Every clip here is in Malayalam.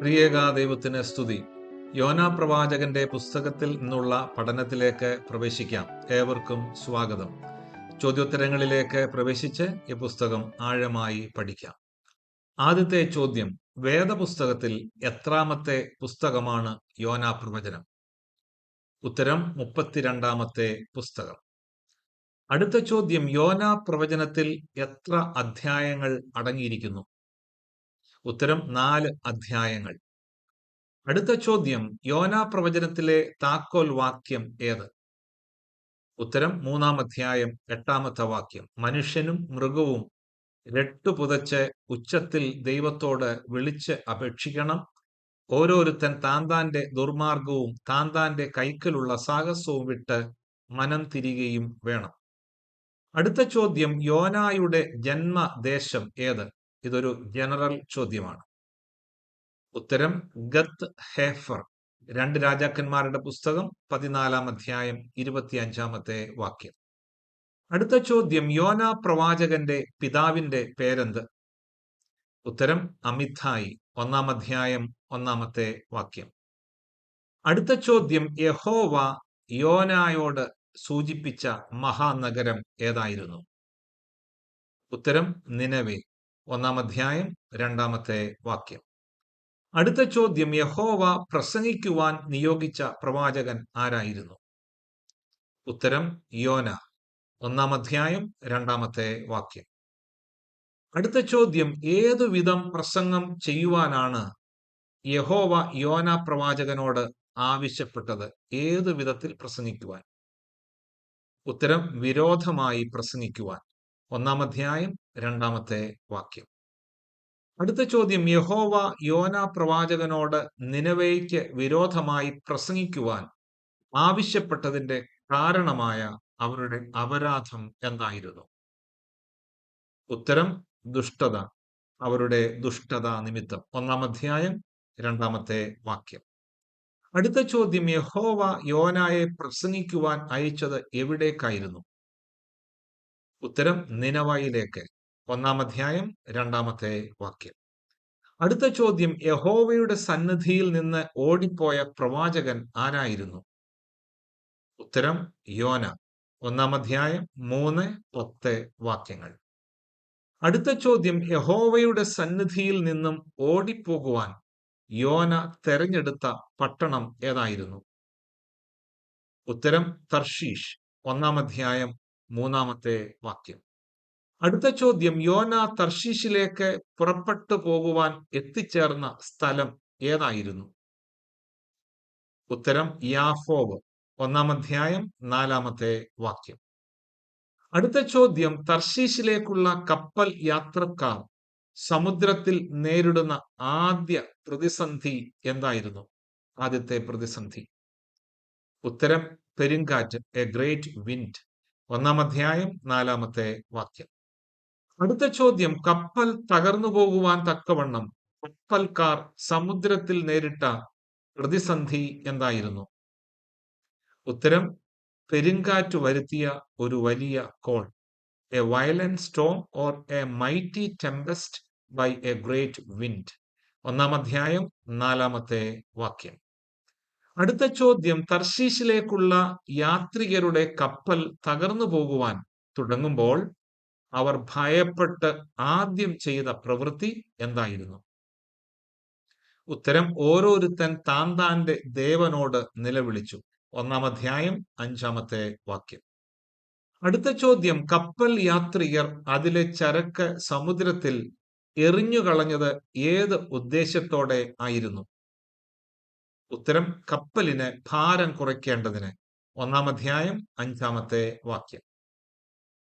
പ്രിയേക ദൈവത്തിന് സ്തുതി. യോനാ പ്രവാചകന്റെ പുസ്തകത്തിൽ നിന്നുള്ള പഠനത്തിലേക്ക് പ്രവേശിക്കാം. ഏവർക്കും സ്വാഗതം. ചോദ്യോത്തരങ്ങളിലേക്ക് പ്രവേശിച്ച് ഈ പുസ്തകം ആഴമായി പഠിക്കാം. ആദ്യത്തെ ചോദ്യം വേദപുസ്തകത്തിൽ എത്രാമത്തെ പുസ്തകമാണ് യോനാ പ്രവചനം ഉത്തരം മുപ്പത്തിരണ്ടാമത്തെ പുസ്തകം. അടുത്ത ചോദ്യം യോനാ പ്രവചനത്തിൽ എത്ര അധ്യായങ്ങൾ അടങ്ങിയിരിക്കുന്നു? ഉത്തരം നാല് അധ്യായങ്ങൾ. അടുത്ത ചോദ്യം യോനാ പ്രവചനത്തിലെ താക്കോൽ വാക്യം ഏത്? ഉത്തരം മൂന്നാം അധ്യായം എട്ടാമത്തെ വാക്യം. മനുഷ്യനും മൃഗവും രട്ടു പുതച്ച് ഉച്ചത്തിൽ ദൈവത്തോട് വിളിച്ച് അപേക്ഷിക്കണം. ഓരോരുത്തൻ താന്താന്റെ ദുർമാർഗവും താന്താന്റെ കൈക്കലുള്ള സാഹസവും വിട്ട് മനം തിരികെയും വേണം. അടുത്ത ചോദ്യം യോനായുടെ ജന്മദേശം ഏത്? ഇതൊരു ജനറൽ ചോദ്യമാണ്. ഉത്തരം ഗത്ത് ഹേഫർ. രണ്ട് രാജാക്കന്മാരുടെ പുസ്തകം പതിനാലാം അധ്യായം ഇരുപത്തിയഞ്ചാമത്തെ വാക്യം. അടുത്ത ചോദ്യം യോന പ്രവാചകന്റെ പിതാവിന്റെ പേരെന്ത്? ഉത്തരം അമിതായി ഒന്നാം അധ്യായം ഒന്നാമത്തെ വാക്യം. അടുത്ത ചോദ്യം യഹോവ യോനായോട് സൂചിപ്പിച്ച മഹാനഗരം ഏതായിരുന്നു? ഉത്തരം നിനവേ. ഒന്നാം അധ്യായം രണ്ടാമത്തെ വാക്യം. അടുത്ത ചോദ്യം യഹോവ പ്രസംഗിക്കുവാൻ നിയോഗിച്ച പ്രവാചകൻ ആരായിരുന്നു? ഉത്തരം യോന. ഒന്നാം അധ്യായം രണ്ടാമത്തെ വാക്യം. അടുത്ത ചോദ്യം ഏതു വിധം പ്രസംഗം ചെയ്യുവാനാണ് യഹോവ യോന പ്രവാചകനോട് ആവശ്യപ്പെട്ടത്? ഏതു വിധത്തിൽ പ്രസംഗിക്കുവാൻ? ഉത്തരം വിരോധമായി പ്രസംഗിക്കുവാൻ. ഒന്നാം അധ്യായം രണ്ടാമത്തെ വാക്യം. അടുത്ത ചോദ്യം യഹോവ യോന പ്രവാചകനോട് നിലവേക്ക് വിരോധമായി പ്രസംഗിക്കുവാൻ ആവശ്യപ്പെട്ടതിന്റെ കാരണമായ അവരുടെ അപരാധം എന്തായിരുന്നു? ഉത്തരം ദുഷ്ടത. അവരുടെ ദുഷ്ടത നിമിത്തം. ഒന്നാം അധ്യായം രണ്ടാമത്തെ വാക്യം. അടുത്ത ചോദ്യം യഹോവ യോനായെ പ്രസംഗിക്കുവാൻ അയച്ചത് എവിടേക്കായിരുന്നു? ഉത്തരം നിനവയിലേക്ക്. ഒന്നാം അധ്യായം രണ്ടാമത്തെ വാക്യം. അടുത്ത ചോദ്യം യഹോവയുടെ സന്നിധിയിൽ നിന്ന് ഓടിപ്പോയ പ്രവാചകൻ ആരായിരുന്നു? ഉത്തരം യോന. ഒന്നാം അധ്യായം മൂന്ന് പത്ത് വാക്യങ്ങൾ. അടുത്ത ചോദ്യം യഹോവയുടെ സന്നിധിയിൽ നിന്നും ഓടിപ്പോകുവാൻ യോന തെരഞ്ഞെടുത്ത പട്ടണം ഏതായിരുന്നു? ഉത്തരം തർഷീഷ് ഒന്നാം അധ്യായം മൂന്നാമത്തെ വാക്യം. അടുത്ത ചോദ്യം യോന തർഷീഷിലേക്ക് പുറപ്പെട്ടു പോകുവാൻ എത്തിച്ചേർന്ന സ്ഥലം ഏതായിരുന്നു? ഉത്തരം യാഫോവ്. ഒന്നാം അധ്യായം നാലാമത്തെ വാക്യം. അടുത്ത ചോദ്യം തർശീഷിലേക്കുള്ള കപ്പൽ യാത്രക്കാർ സമുദ്രത്തിൽ നേരിടുന്ന ആദ്യ പ്രതിസന്ധി എന്തായിരുന്നു? ആദ്യത്തെ പ്രതിസന്ധി. ഉത്തരം പെരുങ്കാറ്റ് എ ഗ്രേറ്റ് വിൻഡ് ഒന്നാം അധ്യായം നാലാമത്തെ വാക്യം. അടുത്ത ചോദ്യം കപ്പൽ തകർന്നു പോകുവാൻ തക്കവണ്ണം കപ്പൽക്കാർ സമുദ്രത്തിൽ നേരിട്ട പ്രതിസന്ധി എന്തായിരുന്നു? ഉത്തരം പെരുങ്കാറ്റ് വരുത്തിയ ഒരു വലിയ call. A violent storm or a mighty tempest by a great wind ഒന്നാം അധ്യായം നാലാമത്തെ വാക്യം. അടുത്ത ചോദ്യം തർശീശിലേക്കുള്ള യാത്രികരുടെ കപ്പൽ തകർന്നു പോകുവാൻ തുടങ്ങുമ്പോൾ അവർ ഭയപ്പെട്ട് ആദ്യം ചെയ്ത പ്രവൃത്തി എന്തായിരുന്നു? ഉത്തരം ഓരോരുത്തൻ താൻ താന്റെ ദേവനോട് നിലവിളിച്ചു. ഒന്നാം അധ്യായം അഞ്ചാമത്തെ വാക്യം. അടുത്ത ചോദ്യം കപ്പൽ യാത്രികർ അതിലെ ചരക്ക് സമുദ്രത്തിൽ എറിഞ്ഞുകളഞ്ഞത് ഏത് ഉദ്ദേശത്തോടെ ആയിരുന്നു? ഉത്തരം കപ്പലിന് ഭാരം കുറയ്ക്കേണ്ടതിന്. ഒന്നാം അധ്യായം അഞ്ചാമത്തെ വാക്യം.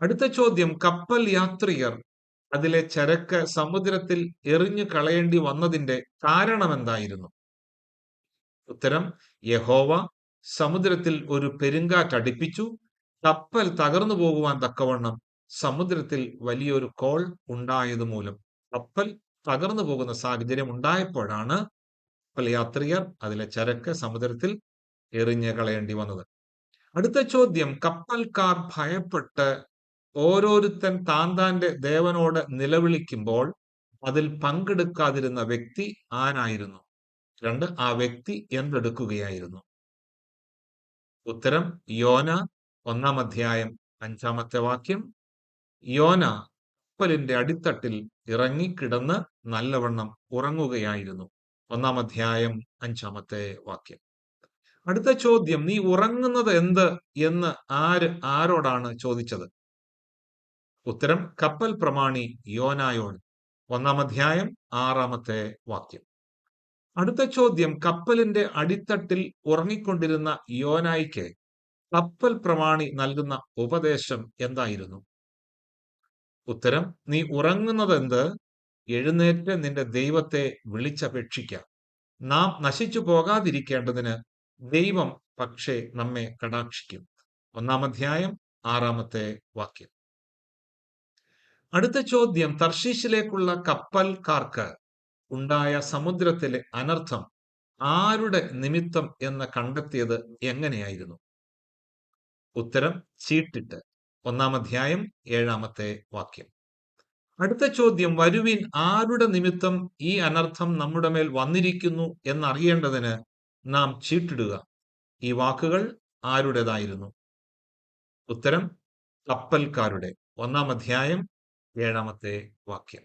അടുത്ത ചോദ്യം കപ്പൽ യാത്രികർ അതിലെ ചരക്ക് സമുദ്രത്തിൽ എറിഞ്ഞു കളയേണ്ടി വന്നതിന്റെ കാരണം എന്തായിരുന്നു ഉത്തരം യഹോവ സമുദ്രത്തിൽ ഒരു പെരുങ്കാറ്റ് അടിപ്പിച്ചു. കപ്പൽ തകർന്നു പോകുവാൻ തക്കവണ്ണം സമുദ്രത്തിൽ വലിയൊരു കോൾ ഉണ്ടായത് മൂലം കപ്പൽ തകർന്നു പോകുന്ന സാഹചര്യം ഉണ്ടായപ്പോഴാണ് കപ്പൽ യാത്രികർ അതിലെ ചരക്ക് സമുദ്രത്തിൽ എറിഞ്ഞ് കളയേണ്ടി വന്നത്. അടുത്ത ചോദ്യം കപ്പൽക്കാർ ഭയപ്പെട്ട് ഓരോരുത്തൻ താൻ താന്റെ ദേവനോട് നിലവിളിക്കുമ്പോൾ അതിൽ പങ്കെടുക്കാതിരുന്ന വ്യക്തി ആരായിരുന്നു? രണ്ട് ആ വ്യക്തി എന്തെടുക്കുകയായിരുന്നു? ഉത്തരം യോന ഒന്നാം അധ്യായം അഞ്ചാമത്തെ വാക്യം. യോന കപ്പലിന്റെ അടിത്തട്ടിൽ ഇറങ്ങിക്കിടന്ന് നല്ലവണ്ണം ഉറങ്ങുകയായിരുന്നു. ഒന്നാം അധ്യായം അഞ്ചാമത്തെ വാക്യം. അടുത്ത ചോദ്യം നീ ഉറങ്ങുന്നത് എന്ത് എന്ന് ആര് ആരോടാണ് ചോദിച്ചത്? ഉത്തരം കപ്പൽ പ്രമാണി യോനായോട്. ഒന്നാം അധ്യായം ആറാമത്തെ വാക്യം. അടുത്ത ചോദ്യം കപ്പലിന്റെ അടിത്തട്ടിൽ ഉറങ്ങിക്കൊണ്ടിരുന്ന യോനായിക്ക് കപ്പൽ പ്രമാണി നൽകുന്ന ഉപദേശം എന്തായിരുന്നു? ഉത്തരം നീ ഉറങ്ങുന്നതെന്ത് എഴുന്നേറ്റ് നിന്റെ ദൈവത്തെ വിളിച്ചപേക്ഷിക്കാം. നാം നശിച്ചു പോകാതിരിക്കേണ്ടതിന് ദൈവം പക്ഷേ നമ്മെ കടാക്ഷിക്കും. ഒന്നാം അധ്യായം ആറാമത്തെ വാക്യം. അടുത്ത ചോദ്യം തർശീശിലേക്കുള്ള കപ്പൽക്കാർക്ക് ഉണ്ടായ സമുദ്രത്തിലെ അനർത്ഥം ആരുടെ നിമിത്തം എന്ന് കണ്ടെത്തിയത് എങ്ങനെയായിരുന്നു? ഉത്തരം ചീട്ടിട്ട്. ഒന്നാം അധ്യായം ഏഴാമത്തെ വാക്യം. അടുത്ത ചോദ്യം വരുവിൻ ആരുടെ നിമിത്തം ഈ അനർത്ഥം നമ്മുടെ മേൽ വന്നിരിക്കുന്നു എന്നറിയേണ്ടതിന് നാം ചീട്ടിടുക. ഈ വാക്കുകൾ ആരുടേതായിരുന്നു? ഉത്തരം കപ്പൽക്കാരുടെ. ഒന്നാം അധ്യായം ഏഴാമത്തെ വാക്യം.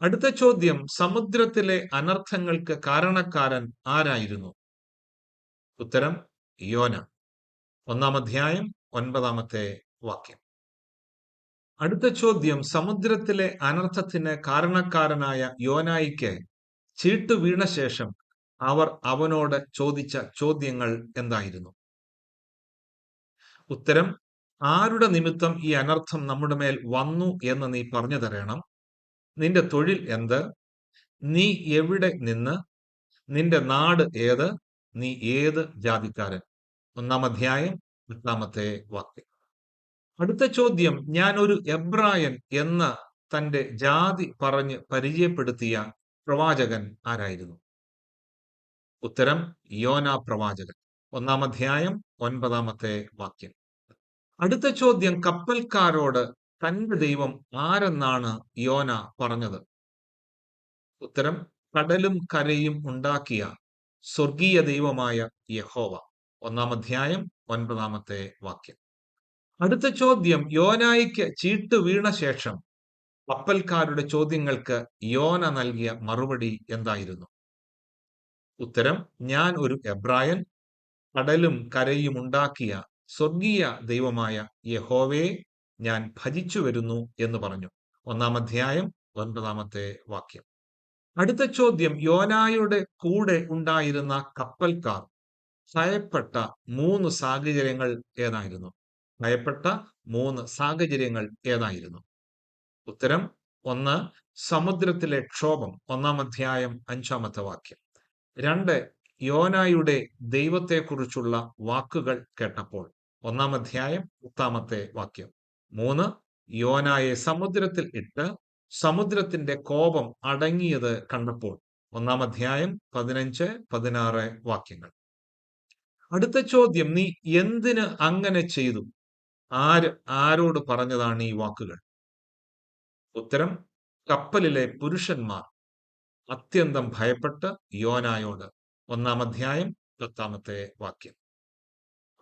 അടുത്ത ചോദ്യം സമുദ്രത്തിലെ അനർത്ഥങ്ങൾക്ക് കാരണക്കാരൻ ആരായിരുന്നു? ഉത്തരം യോന. ഒന്നാം അധ്യായം ഒൻപതാമത്തെ വാക്യം. അടുത്ത ചോദ്യം സമുദ്രത്തിലെ അനർത്ഥത്തിന് കാരണക്കാരനായ യോനായിക്ക് ചീട്ട് വീണ ശേഷം അവർ അവനോട് ചോദിച്ച ചോദ്യങ്ങൾ എന്തായിരുന്നു? ഉത്തരം ആരുടെ നിമിത്തം ഈ അനർത്ഥം നമ്മുടെ മേൽ വന്നു എന്ന് നീ പറഞ്ഞു തരണം നിന്റെ തൊഴിൽ എന്ത്? നീ എവിടെ നിന്ന്? നിന്റെ നാട് ഏത്? നീ ഏത് ജാതിക്കാരൻ? ഒന്നാം അധ്യായം എട്ടാമത്തെ വാക്യം. അടുത്ത ചോദ്യം ഞാൻ ഒരു എബ്രായൻ എന്ന തന്റെ ജാതി പറഞ്ഞ് പരിചയപ്പെടുത്തിയ പ്രവാചകൻ ആരായിരുന്നു? ഉത്തരം യോന പ്രവാചകൻ. ഒന്നാം അധ്യായം ഒൻപതാമത്തെ വാക്യം. അടുത്ത ചോദ്യം കപ്പൽക്കാരോട് തന്റെ ദൈവം ആരെന്നാണ് യോന പറഞ്ഞത്? ഉത്തരം കടലും കരയും ഉണ്ടാക്കിയ സ്വർഗീയ ദൈവമായ യഹോവ. ഒന്നാം അധ്യായം ഒൻപതാമത്തെ വാക്യം. അടുത്ത ചോദ്യം യോനായിക്ക് ചീട്ട് വീണ ശേഷം കപ്പൽക്കാരുടെ ചോദ്യങ്ങൾക്ക് യോന നൽകിയ മറുപടി എന്തായിരുന്നു? ഉത്തരം ഞാൻ ഒരു എബ്രായൻ കടലും കരയും ഉണ്ടാക്കിയ സ്വർഗീയ ദൈവമായ യഹോവയെ ഞാൻ ഭജിച്ചു വരുന്നു എന്ന് പറഞ്ഞു. ഒന്നാം അധ്യായം ഒൻപതാമത്തെ വാക്യം. അടുത്ത ചോദ്യം യോനായുടെ കൂടെ ഉണ്ടായിരുന്ന കപ്പൽക്കാർ ഭയപ്പെട്ട മൂന്ന് സാഹചര്യങ്ങൾ ഏതായിരുന്നു? ഭയപ്പെട്ട മൂന്ന് സാഹചര്യങ്ങൾ ഏതായിരുന്നു? ഉത്തരം ഒന്ന് സമുദ്രത്തിലെ ക്ഷോഭം ഒന്നാം അധ്യായം അഞ്ചാമത്തെ വാക്യം രണ്ട് യോനായുടെ ദൈവത്തെക്കുറിച്ചുള്ള വാക്കുകൾ കേട്ടപ്പോൾ ഒന്നാം അധ്യായം പത്താമത്തെ വാക്യം. മൂന്ന് യോനായെ സമുദ്രത്തിൽ ഇട്ട് സമുദ്രത്തിന്റെ കോപം അടങ്ങിയത് കണ്ടപ്പോൾ ഒന്നാം അധ്യായം പതിനഞ്ച് പതിനാറ് വാക്യങ്ങൾ. അടുത്ത ചോദ്യം നീ എന്തിന് അങ്ങനെ ചെയ്തു? ആര് ആരോട് പറഞ്ഞതാണ് ഈ വാക്കുകൾ? ഉത്തരം കപ്പലിലെ പുരുഷന്മാർ. അത്യന്തം ഭയപ്പെട്ട് യോനായോട് ഒന്നാം അധ്യായം പത്താമത്തെ വാക്യം.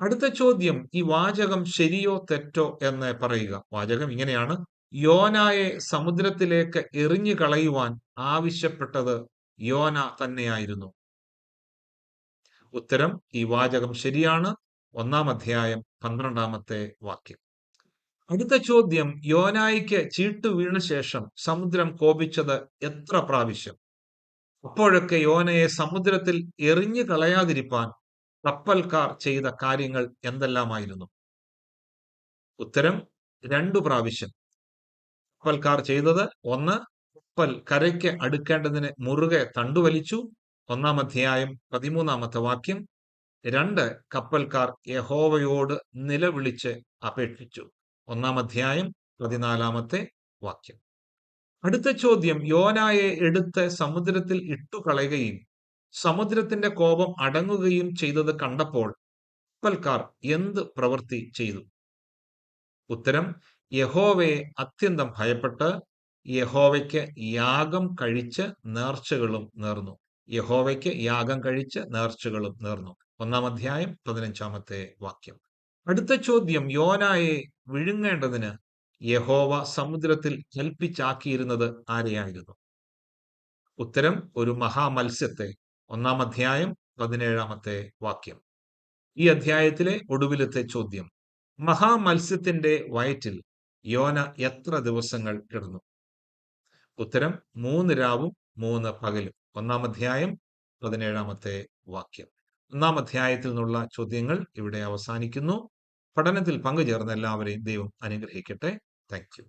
അടുത്ത ചോദ്യം ഈ വാചകം ശരിയോ തെറ്റോ എന്ന് പറയുക. വാചകം ഇങ്ങനെയാണ്. യോനായെ സമുദ്രത്തിലേക്ക് എറിഞ്ഞു കളയുവാൻ ആവശ്യപ്പെട്ടത് യോന തന്നെയായിരുന്നു. ഉത്തരം ഈ വാചകം ശരിയാണ്. ഒന്നാം അധ്യായം പന്ത്രണ്ടാമത്തെ വാക്യം. അടുത്ത ചോദ്യം യോനായിക്ക് ചീട്ട് വീണ ശേഷം സമുദ്രം കോപിച്ചത് എത്ര പ്രാവശ്യം? അപ്പോഴൊക്കെ യോനയെ സമുദ്രത്തിൽ എറിഞ്ഞു കളയാതിരിപ്പാൻ കപ്പൽക്കാർ ചെയ്ത കാര്യങ്ങൾ എന്തെല്ലാമായിരുന്നു? ഉത്തരം രണ്ടു പ്രാവശ്യം. കപ്പൽക്കാർ ചെയ്തത് ഒന്ന് കപ്പൽ കരയ്ക്ക് അടുക്കേണ്ടതിന് മുറുകെ തണ്ടുവലിച്ചു. ഒന്നാം അധ്യായം പതിമൂന്നാമത്തെ വാക്യം രണ്ട് കപ്പൽക്കാർ യഹോവയോട് നിലവിളിച്ച് അപേക്ഷിച്ചു. ഒന്നാം അധ്യായം പതിനാലാമത്തെ വാക്യം. അടുത്ത ചോദ്യം യോനായെ എടുത്ത് സമുദ്രത്തിൽ ഇട്ടുകളയുകയും സമുദ്രത്തിന്റെ കോപം അടങ്ങുകയും ചെയ്തത് കണ്ടപ്പോൾ കപ്പൽക്കാർ എന്ത് പ്രവൃത്തി ചെയ്തു? ഉത്തരം യഹോവയെ അത്യന്തം ഭയപ്പെട്ട് യഹോവയ്ക്ക് യാഗം കഴിച്ച് നേർച്ചകളും നേർന്നു. യഹോവയ്ക്ക് യാഗം കഴിച്ച് നേർച്ചകളും നേർന്നു. ഒന്നാം അധ്യായം പതിനഞ്ചാമത്തെ വാക്യം. അടുത്ത ചോദ്യം യോനായെ വിഴുങ്ങേണ്ടതിന് യഹോവ സമുദ്രത്തിൽ കൽപ്പിച്ചാക്കിയിരുന്നത് ആരെയായിരുന്നു? ഉത്തരം ഒരു മഹാമത്സ്യത്തെ. ഒന്നാം അധ്യായം പതിനേഴാമത്തെ വാക്യം. ഈ അധ്യായത്തിലെ ഒടുവിലത്തെ ചോദ്യം. മഹാമത്സ്യത്തിന്റെ വയറ്റിൽ യോന എത്ര ദിവസങ്ങൾ കിടന്നു? ഉത്തരം മൂന്ന് രാവും മൂന്ന് പകലും. ഒന്നാം അധ്യായം പതിനേഴാമത്തെ വാക്യം. ഒന്നാം അധ്യായത്തിൽ നിന്നുള്ള ചോദ്യങ്ങൾ ഇവിടെ അവസാനിക്കുന്നു. പഠനത്തിൽ പങ്കുചേർന്ന എല്ലാവരെയും ദൈവം അനുഗ്രഹിക്കട്ടെ. താങ്ക്